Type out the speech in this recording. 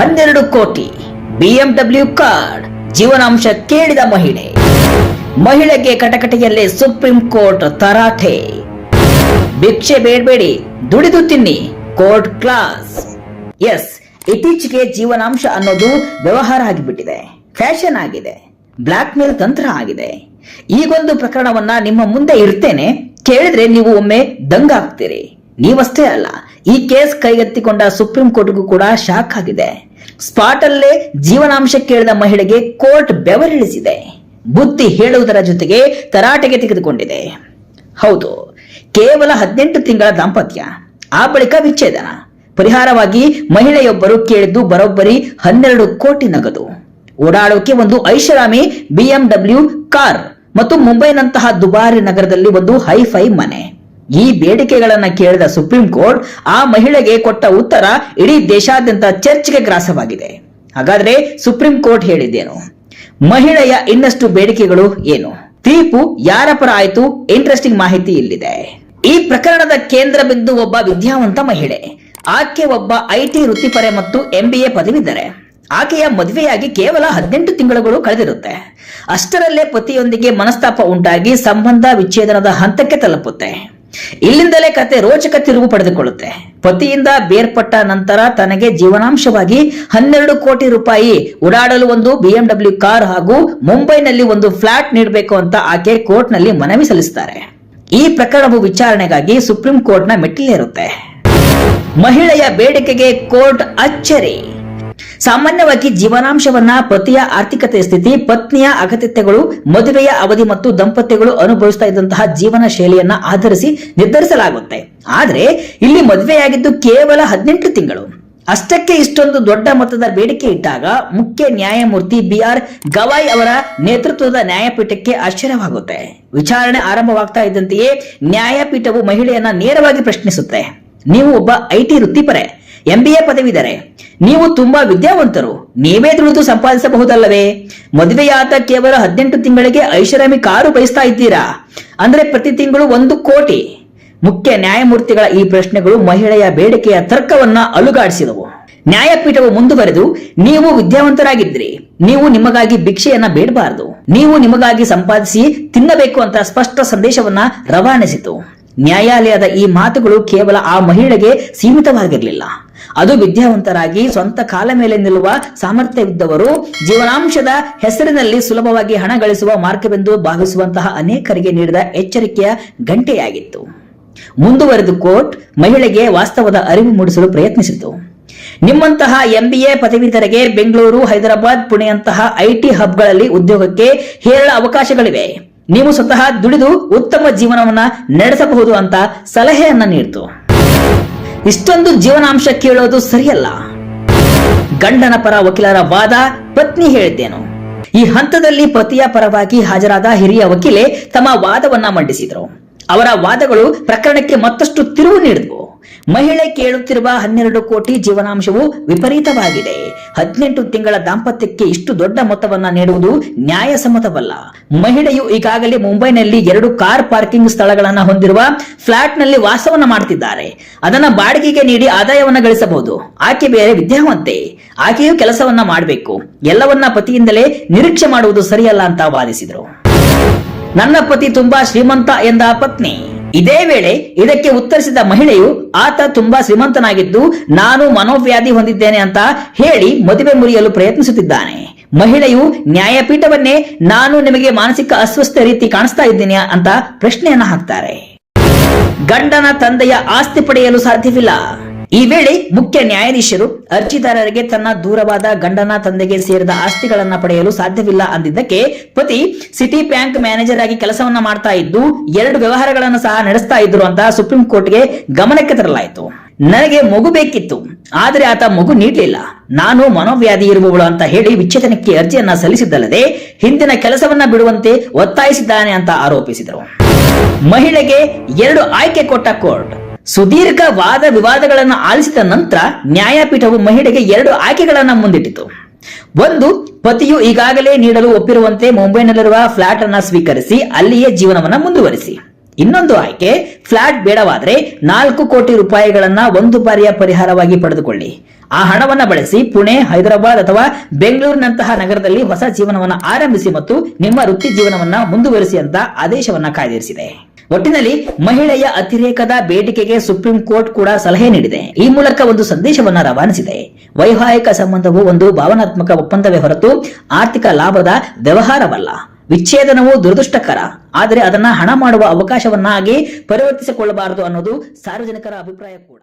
ಹನ್ನೆರಡು ಕೋಟಿ BMW card ಜೀವನಾಂಶ ಕೇಳಿದ ಮಹಿಳೆ. ಮಹಿಳೆಗೆ ಕಟಕಟೆಯಲ್ಲೇ ಸುಪ್ರೀಂ ಕೋರ್ಟ್ ತರಾಟೆ. ಭಿಕ್ಷೆ ಬೇಡಬೇಡಿ ದುಡಿದು ತಿನ್ನಿ, ಕೋರ್ಟ್ ಕ್ಲಾಸ್. ಎಸ್, ಇತ್ತೀಚೆಗೆ ಜೀವನಾಂಶ ಅನ್ನೋದು ವ್ಯವಹಾರ ಆಗಿಬಿಟ್ಟಿದೆ, ಫ್ಯಾಷನ್ ಆಗಿದೆ ಬ್ಲಾಕ್ ಮೇಲ್ ತಂತ್ರ ಆಗಿದೆ. ಈಗೊಂದು ಪ್ರಕರಣವನ್ನ ನಿಮ್ಮ ಮುಂದೆ ಇರ್ತೇನೆ, ಕೇಳಿದ್ರೆ ನೀವು ಒಮ್ಮೆ ದಂಗಾಗ್ತೀರಿ ನೀವಷ್ಟೇ ಅಲ್ಲ, ಈ ಕೇಸ್ ಕೈಗೆತ್ತಿಕೊಂಡ ಸುಪ್ರೀಂ ಕೋರ್ಟ್ಗೂ ಕೂಡ ಶಾಕ್ ಆಗಿದೆ. ಸ್ಪಾಟ್ ಅಲ್ಲೇ ಜೀವನಾಂಶ ಕೇಳಿದ ಮಹಿಳೆಗೆ ಕೋರ್ಟ್ ಬೆವರಿಳಿಸಿದೆ. ಬುದ್ಧಿ ಹೇಳುವುದರ ಜೊತೆಗೆ ತರಾಟೆಗೆ ತೆಗೆದುಕೊಂಡಿದೆ. ಹೌದು, ಕೇವಲ ಹದಿನೆಂಟು ತಿಂಗಳ ದಾಂಪತ್ಯ, ಆ ಬಳಿಕ ವಿಚ್ಛೇದನ. ಪರಿಹಾರವಾಗಿ ಮಹಿಳೆಯೊಬ್ಬರು ಕೇಳಿದ್ದು ಬರೋಬ್ಬರಿ ಹನ್ನೆರಡು ಕೋಟಿ ನಗದು. ಓಡಾಡೋಕೆ ಒಂದು ಐಷಾರಾಮಿ ಬಿಎಂಡಬ್ಲ್ಯೂ ಕಾರ್ ಮತ್ತು ಮುಂಬೈನಂತಹ ದುಬಾರಿ ನಗರದಲ್ಲಿ ಒಂದು ಹೈಫೈ ಮನೆ. ಈ ಬೇಡಿಕೆಗಳನ್ನ ಕೇಳಿದ ಸುಪ್ರೀಂ ಕೋರ್ಟ್ ಆ ಮಹಿಳೆಗೆ ಕೊಟ್ಟ ಉತ್ತರ ಇಡೀ ದೇಶಾದ್ಯಂತ ಚರ್ಚೆಗೆ ಗ್ರಾಸವಾಗಿದೆ. ಹಾಗಾದ್ರೆ ಸುಪ್ರೀಂ ಕೋರ್ಟ್ ಹೇಳಿದ್ದೇನು? ಮಹಿಳೆಯ ಇನ್ನಷ್ಟು ಬೇಡಿಕೆಗಳು ಏನು? ತೀರ್ಪು ಯಾರ ಪರ ಆಯ್ತು? ಇಂಟ್ರೆಸ್ಟಿಂಗ್ ಮಾಹಿತಿ ಇಲ್ಲಿದೆ. ಈ ಪ್ರಕರಣದ ಕೇಂದ್ರ ಬಿಂದು ಒಬ್ಬ ವಿದ್ಯಾವಂತ ಮಹಿಳೆ. ಆಕೆ ಒಬ್ಬ ಐಟಿ ವೃತ್ತಿಪರೆ ಮತ್ತು ಎಂಬಿಎ ಪದವಿದ್ದಾರೆ ಆಕೆಯ ಮದುವೆಯಾಗಿ ಕೇವಲ ಹದಿನೆಂಟು ತಿಂಗಳುಗಳು ಕಳೆದಿರುತ್ತೆ. ಅಷ್ಟರಲ್ಲೇ ಪತಿಯೊಂದಿಗೆ ಮನಸ್ತಾಪ ಉಂಟಾಗಿ ಸಂಬಂಧ ವಿಚ್ಛೇದನದ ಹಂತಕ್ಕೆ ತಲುಪುತ್ತೆ. ಇಲ್ಲಿಂದಲೇ ಕತೆ ರೋಚಕ ತಿರುವು ಪಡೆದುಕೊಳ್ಳುತ್ತೆ. ಪತಿಯಿಂದ ಬೇರ್ಪಟ್ಟ ನಂತರ ತನಗೆ ಜೀವನಾಂಶವಾಗಿ ಹನ್ನೆರಡು ಕೋಟಿ ರೂಪಾಯಿ ಓಡಾಡಲು ಒಂದು ಬಿಎಂಡಬ್ಲ್ಯೂ ಕಾರ್ ಹಾಗೂ ಮುಂಬೈನಲ್ಲಿ ಒಂದು ಫ್ಲಾಟ್ ನೀಡಬೇಕು ಅಂತ ಆಕೆ ಕೋರ್ಟ್ನಲ್ಲಿ ಮನವಿ ಸಲ್ಲಿಸುತ್ತಾರೆ ಈ ಪ್ರಕರಣವು ವಿಚಾರಣೆಗಾಗಿ ಸುಪ್ರೀಂ ಕೋರ್ಟ್ನ ಮೆಟ್ಟಿಲೇರುತ್ತೆ. ಮಹಿಳೆಯ ಬೇಡಿಕೆಗೆ ಕೋರ್ಟ್ ಅಚ್ಚರಿ. ಸಾಮಾನ್ಯವಾಗಿ ಜೀವನಾಂಶವನ್ನ, ಪತಿಯ ಆರ್ಥಿಕತೆ ಸ್ಥಿತಿ, ಪತ್ನಿಯ ಅಗತ್ಯತೆಗಳು, ಮದುವೆಯ ಅವಧಿ ಮತ್ತು ದಂಪತಿಗಳು ಅನುಭವಿಸ್ತಾ ಇದ್ದಂತಹ ಜೀವನ ಶೈಲಿಯನ್ನ ಆಧರಿಸಿ ನಿರ್ಧರಿಸಲಾಗುತ್ತೆ. ಆದ್ರೆ, ಇಲ್ಲಿ ಮದುವೆಯಾಗಿದ್ದು ಕೇವಲ ಹದಿನೆಂಟು ತಿಂಗಳು. ಅಷ್ಟಕ್ಕೆ ಇಷ್ಟೊಂದು ದೊಡ್ಡ ಮೊತ್ತದ ಬೇಡಿಕೆ ಇಟ್ಟಾಗ ಮುಖ್ಯ ನ್ಯಾಯಮೂರ್ತಿ ಬಿ ಆರ್ ಗವಾಯ್ ಅವರ ನೇತೃತ್ವದ ನ್ಯಾಯಪೀಠಕ್ಕೆ ಆಶ್ಚರ್ಯವಾಗುತ್ತೆ. ವಿಚಾರಣೆ ಆರಂಭವಾಗ್ತಾ ಇದ್ದಂತೆಯೇ ನ್ಯಾಯಪೀಠವು ಮಹಿಳೆಯನ್ನ ನೇರವಾಗಿ ಪ್ರಶ್ನಿಸುತ್ತೆ. ನೀವು ಒಬ್ಬ ಐಟಿ ವೃತ್ತಿಪರೆ ಎಂಬಿಎ ಪದವಿದರೆ ನೀವು ತುಂಬಾ ವಿದ್ಯಾವಂತರು. ನೀವೇ ತಿಳಿದು ಸಂಪಾದಿಸಬಹುದಲ್ಲವೇ? ಮದುವೆಯಾದ ಕೇವಲ ಹದಿನೆಂಟು ತಿಂಗಳಿಗೆ ಐಷಾರಾಮಿ ಕಾರು ಬಯಸ್ತಾ ಇದ್ದೀರಾ? ಅಂದ್ರೆ ಪ್ರತಿ ತಿಂಗಳು ಒಂದು ಕೋಟಿ. ಮುಖ್ಯ ನ್ಯಾಯಮೂರ್ತಿಗಳ ಈ ಪ್ರಶ್ನೆಗಳು ಮಹಿಳೆಯ ಬೇಡಿಕೆಯ ತರ್ಕವನ್ನ ಅಲುಗಾಡಿಸಿದವು. ನ್ಯಾಯಪೀಠವು ಮುಂದುವರೆದು, ನೀವು ವಿದ್ಯಾವಂತರಾಗಿದ್ರಿ ನೀವು ನಿಮಗಾಗಿ ಭಿಕ್ಷೆಯನ್ನ ಬೇಡಬಾರದು. ನೀವು ನಿಮಗಾಗಿ ಸಂಪಾದಿಸಿ ತಿನ್ನಬೇಕು ಅಂತ ಸ್ಪಷ್ಟ ಸಂದೇಶವನ್ನ ರವಾನಿಸಿತು. ನ್ಯಾಯಾಲಯದ ಈ ಮಾತುಗಳು ಕೇವಲ ಆ ಮಹಿಳೆಗೆ ಸೀಮಿತವಾಗಿರಲಿಲ್ಲ. ಅದು ವಿದ್ಯಾವಂತರಾಗಿ ಸ್ವಂತ ಕಾಲ ಮೇಲೆ ನಿಲ್ಲುವ ಸಾಮರ್ಥ್ಯವಿದ್ದವರು ಜೀವನಾಂಶದ ಹೆಸರಿನಲ್ಲಿ ಸುಲಭವಾಗಿ ಹಣ ಗಳಿಸುವ ಮಾರ್ಗವೆಂದು ಭಾವಿಸುವಂತಹ ಅನೇಕರಿಗೆ ನೀಡಿದ ಎಚ್ಚರಿಕೆಯ ಗಂಟೆಯಾಗಿತ್ತು. ಮುಂದುವರೆದು ಕೋರ್ಟ್ ಮಹಿಳೆಗೆ ವಾಸ್ತವದ ಅರಿವು ಮೂಡಿಸಲು ಪ್ರಯತ್ನಿಸಿತು. ನಿಮ್ಮಂತಹ ಎಂಬಿಎ ಪದವೀಧರಿಗೆ ಬೆಂಗಳೂರು, ಹೈದರಾಬಾದ್, ಪುಣೆಯಂತಹ ಐಟಿ ಹಬ್ಗಳಲ್ಲಿ ಉದ್ಯೋಗಕ್ಕೆ ಹೇರಳ ಅವಕಾಶಗಳಿವೆ. ನೀವು ಸ್ವತಃ ದುಡಿದು ಉತ್ತಮ ಜೀವನವನ್ನ ನಡೆಸಬಹುದು ಅಂತ ಸಲಹೆಯನ್ನ ನೀಡಿತು. ಇಷ್ಟೊಂದು ಜೀವನಾಂಶ ಕೇಳೋದು ಸರಿಯಲ್ಲ. ಗಂಡನ ಪರ ವಕೀಲರ ವಾದ ಪತ್ನಿ ಹೇಳಿದ್ದೇನು. ಈ ಹಂತದಲ್ಲಿ ಪತಿಯ ಪರವಾಗಿ ಹಾಜರಾದ ಹಿರಿಯ ವಕೀಲೆ ತಮ್ಮ ವಾದವನ್ನ ಮಂಡಿಸಿದರು. ಅವರ ವಾದಗಳು ಪ್ರಕರಣಕ್ಕೆ ಮತ್ತಷ್ಟು ತಿರುವು ನೀಡಿದವು. ಮಹಿಳೆ ಕೇಳುತ್ತಿರುವ ಹನ್ನೆರಡು ಕೋಟಿ ಜೀವನಾಂಶವು ವಿಪರೀತವಾಗಿದೆ. ಹದಿನೆಂಟು ತಿಂಗಳ ದಾಂಪತ್ಯಕ್ಕೆ ಇಷ್ಟು ದೊಡ್ಡ ಮೊತ್ತವನ್ನ ನೀಡುವುದು ನ್ಯಾಯಸಮ್ಮತವಲ್ಲ. ಮಹಿಳೆಯು ಈಗಾಗಲೇ ಮುಂಬೈನಲ್ಲಿ ಎರಡು ಕಾರ್ ಪಾರ್ಕಿಂಗ್ ಸ್ಥಳಗಳನ್ನ ಹೊಂದಿರುವ ಫ್ಲಾಟ್ನಲ್ಲಿ ವಾಸವನ್ನ ಮಾಡ್ತಿದ್ದಾರೆ. ಅದನ್ನ ಬಾಡಿಗೆಗೆ ನೀಡಿ ಆದಾಯವನ್ನ ಗಳಿಸಬಹುದು. ಆಕೆ ಬೇರೆ ವಿದ್ಯಾವಂತೆ. ಆಕೆಯು ಕೆಲಸವನ್ನ ಮಾಡಬೇಕು. ಎಲ್ಲವನ್ನ ಪತಿಯಿಂದಲೇ ನಿರೀಕ್ಷೆ ಮಾಡುವುದು ಸರಿಯಲ್ಲ ಅಂತ ವಾದಿಸಿದರು. ನನ್ನ ಪತಿ ತುಂಬಾ ಶ್ರೀಮಂತ ಎಂದ ಪತ್ನಿ. ಇದೇ ವೇಳೆ ಇದಕ್ಕೆ ಉತ್ತರಿಸಿದ ಮಹಿಳೆಯು, ಆತ ತುಂಬಾ ಶ್ರೀಮಂತನಾಗಿದ್ದು ನಾನು ಮನೋವ್ಯಾಧಿ ಹೊಂದಿದ್ದೇನೆ ಅಂತ ಹೇಳಿ ಮದುವೆ ಮುರಿಯಲು ಪ್ರಯತ್ನಿಸುತ್ತಿದ್ದಾನೆ. ಮಹಿಳೆಯು, ನ್ಯಾಯಪೀಠವನ್ನೇ ನಾನು ನಿಮಗೆ ಮಾನಸಿಕ ಅಸ್ವಸ್ಥ ರೀತಿ ಕಾಣಿಸ್ತಾ ಇದ್ದೀನಿ ಅಂತ ಪ್ರಶ್ನೆಯನ್ನ ಹಾಕ್ತಾರೆ. ಗಂಡನ ತಂದೆಯ ಆಸ್ತಿ ಪಡೆಯಲು ಸಾಧ್ಯವಿಲ್ಲ. ಈ ವೇಳೆ ಮುಖ್ಯ ನ್ಯಾಯಾಧೀಶರು ಅರ್ಜಿದಾರರಿಗೆ ತನ್ನ ದೂರವಾದ ಗಂಡನ ತಂದೆಗೆ ಸೇರಿದ ಆಸ್ತಿಗಳನ್ನ ಪಡೆಯಲು ಸಾಧ್ಯವಿಲ್ಲ ಅಂದಿದ್ದಕ್ಕೆ ಪತಿ ಸಿಟಿ ಬ್ಯಾಂಕ್ ಮ್ಯಾನೇಜರ್ ಆಗಿ ಕೆಲಸವನ್ನ ಮಾಡ್ತಾ ಇದ್ದು ಎರಡು ವ್ಯವಹಾರಗಳನ್ನು ಸಹ ನಡೆಸ್ತಾ ಇದ್ರು ಅಂತ ಸುಪ್ರೀಂ ಕೋರ್ಟ್ಗೆ ಗಮನಕ್ಕೆ ತರಲಾಯಿತು. ನನಗೆ ಮಗು ಬೇಕಿತ್ತು, ಆದರೆ ಆತ ಮಗು ನೀಡಲಿಲ್ಲ. ನಾನು ಮನೋವ್ಯಾಧಿ ಇರುವವಳು ಅಂತ ಹೇಳಿ ವಿಚ್ಛೇದನಕ್ಕೆ ಅರ್ಜಿಯನ್ನ ಸಲ್ಲಿಸಿದ್ದಲ್ಲದೆ ಹಿಂದಿನ ಕೆಲಸವನ್ನ ಬಿಡುವಂತೆ ಒತ್ತಾಯಿಸಿದ್ದಾನೆ ಅಂತ ಆರೋಪಿಸಿದರು. ಮಹಿಳೆಗೆ ಎರಡು ಆಯ್ಕೆ ಕೊಟ್ಟ ಕೋರ್ಟ್. ಸುದೀರ್ಘ ವಾದ ವಿವಾದಗಳನ್ನು ಆಲಿಸಿದ ನಂತರ ನ್ಯಾಯಪೀಠವು ಮಹಿಳೆಗೆ ಎರಡು ಆಯ್ಕೆಗಳನ್ನ ಮುಂದಿಟ್ಟಿತು. ಒಂದು, ಪತಿಯು ಈಗಾಗಲೇ ನೀಡಲು ಒಪ್ಪಿರುವಂತೆ ಮುಂಬೈನಲ್ಲಿರುವ ಫ್ಲಾಟ್ ಅನ್ನ ಸ್ವೀಕರಿಸಿ ಅಲ್ಲಿಯೇ ಜೀವನವನ್ನ ಮುಂದುವರಿಸಿ. ಇನ್ನೊಂದು ಆಯ್ಕೆ, ಫ್ಲಾಟ್ ಬೇಡವಾದರೆ ನಾಲ್ಕು ಕೋಟಿ ರೂಪಾಯಿಗಳನ್ನ ಒಂದು ಬಾರಿಯ ಪರಿಹಾರವಾಗಿ ಪಡೆದುಕೊಳ್ಳಿ. ಆ ಹಣವನ್ನ ಬಳಸಿ ಪುಣೆ, ಹೈದರಾಬಾದ್ ಅಥವಾ ಬೆಂಗಳೂರಿನಂತಹ ನಗರದಲ್ಲಿ ಹೊಸ ಜೀವನವನ್ನು ಆರಂಭಿಸಿ ಮತ್ತು ನಿಮ್ಮ ವೃತ್ತಿ ಜೀವನವನ್ನ ಮುಂದುವರಿಸಿ ಅಂತ ಆದೇಶವನ್ನ ಕಾಯ್ದಿರಿಸಿದೆ. ಒಟ್ಟಿನಲ್ಲಿ ಮಹಿಳೆಯ ಅತಿರೇಕದ ಬೇಡಿಕೆಗೆ ಸುಪ್ರೀಂ ಕೋರ್ಟ್ ಕೂಡ ಸಲಹೆ ನೀಡಿದೆ. ಈ ಮೂಲಕ ಒಂದು ಸಂದೇಶವನ್ನ ರವಾನಿಸಿದೆ. ವೈವಾಹಿಕ ಸಂಬಂಧವು ಒಂದು ಭಾವನಾತ್ಮಕ ಒಪ್ಪಂದವೇ ಹೊರತು ಆರ್ಥಿಕ ಲಾಭದ ವ್ಯವಹಾರವಲ್ಲ. ವಿಚ್ಛೇದನವು ದುರದೃಷ್ಟಕರ. ಆದರೆ ಅದನ್ನ ಹಣ ಮಾಡುವ ಅವಕಾಶವನ್ನಾಗಿ ಪರಿವರ್ತಿಸಿಕೊಳ್ಳಬಾರದು ಅನ್ನೋದು ಸಾರ್ವಜನಿಕರ ಅಭಿಪ್ರಾಯ ಕೂಡ.